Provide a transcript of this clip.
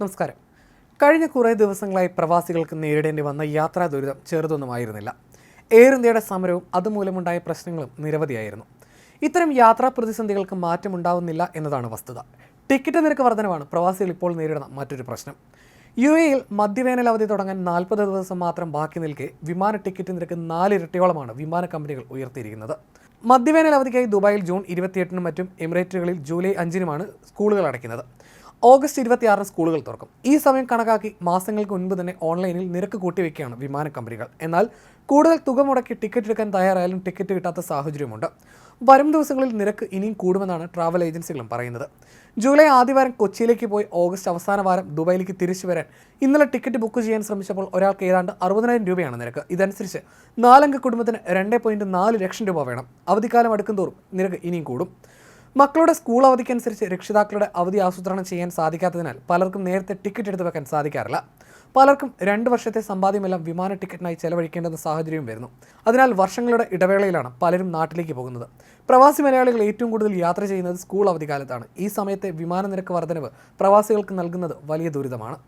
നമസ്കാരം. കഴിഞ്ഞ കുറേ ദിവസങ്ങളായി പ്രവാസികൾക്ക് നേരിടേണ്ടി വന്ന യാത്രാ ദുരിതം ചെറുതൊന്നുമായിരുന്നില്ല. എയർ ഇന്ത്യയുടെ സമരവും അതുമൂലമുണ്ടായ പ്രശ്നങ്ങളും നിരവധിയായിരുന്നു. ഇത്തരം യാത്രാ പ്രതിസന്ധികൾക്ക് മാറ്റമുണ്ടാവുന്നില്ല എന്നതാണ് വസ്തുത. ടിക്കറ്റ് നിരക്ക് വർധനവാണ് പ്രവാസികൾ ഇപ്പോൾ നേരിടുന്ന മറ്റൊരു പ്രശ്നം. യു എയിൽ മധ്യവേനൽ അവധി തുടങ്ങാൻ നാൽപ്പത് ദിവസം മാത്രം ബാക്കി നിൽക്കെ വിമാന ടിക്കറ്റ് നിരക്ക് നാലിരട്ടിയോളമാണ് വിമാന കമ്പനികൾ ഉയർത്തിയിരിക്കുന്നത്. മധ്യവേനൽ അവധിക്കായി ദുബായിൽ ജൂൺ ഇരുപത്തിയെട്ടിനും മറ്റും എമിറേറ്റുകളിൽ ജൂലൈ അഞ്ചിനുമാണ് സ്കൂളുകൾ അടയ്ക്കുന്നത്. ഓഗസ്റ്റ് ഇരുപത്തിയാറിന് സ്കൂളുകൾ തുറക്കും. ഈ സമയം കണക്കാക്കി മാസങ്ങൾക്ക് മുൻപ് തന്നെ ഓൺലൈനിൽ നിരക്ക് കൂട്ടിവെക്കുകയാണ് വിമാന കമ്പനികൾ. എന്നാൽ കൂടുതൽ തുക മുടക്കി ടിക്കറ്റ് എടുക്കാൻ തയ്യാറായാലും ടിക്കറ്റ് കിട്ടാത്ത സാഹചര്യമുണ്ട്. വരും ദിവസങ്ങളിൽ നിരക്ക് ഇനിയും കൂടുമെന്നാണ് ട്രാവൽ ഏജൻസികളും പറയുന്നത്. ജൂലൈ ആദ്യവാരം കൊച്ചിയിലേക്ക് പോയി ഓഗസ്റ്റ് അവസാന വാരം ദുബായിലേക്ക് തിരിച്ചു വരാൻ ഇന്നലെ ടിക്കറ്റ് ബുക്ക് ചെയ്യാൻ ശ്രമിച്ചപ്പോൾ ഒരാൾക്ക് ഏതാണ്ട് അറുപതിനായിരം രൂപയാണ് നിരക്ക്. ഇതനുസരിച്ച് നാലംഗ കുടുംബത്തിന് രണ്ട് ലക്ഷം രൂപ വേണം. അവധിക്കാലം അടുക്കും തോറും നിരക്ക് ഇനിയും കൂടും. മക്കളുടെ സ്കൂൾ അവധിക്കനുസരിച്ച് രക്ഷിതാക്കളുടെ അവധി ആസൂത്രണം ചെയ്യാൻ സാധിക്കാത്തതിനാൽ പലർക്കും നേരത്തെ ടിക്കറ്റ് എടുത്ത് വെക്കാൻ സാധിക്കാറില്ല. പലർക്കും രണ്ട് വർഷത്തെ സമ്പാദ്യമെല്ലാം വിമാന ടിക്കറ്റിനായി ചെലവഴിക്കേണ്ടെന്ന സാഹചര്യവും വരുന്നു. അതിനാൽ വർഷങ്ങളുടെ ഇടവേളയിലാണ് പലരും നാട്ടിലേക്ക് പോകുന്നത്. പ്രവാസി മലയാളികൾ ഏറ്റവും കൂടുതൽ യാത്ര ചെയ്യുന്നത് സ്കൂൾ അവധിക്കാലത്താണ്. ഈ സമയത്തെ വിമാന നിരക്ക് വർധനവ് പ്രവാസികൾക്ക് നൽകുന്നത് വലിയ ദുരിതമാണ്.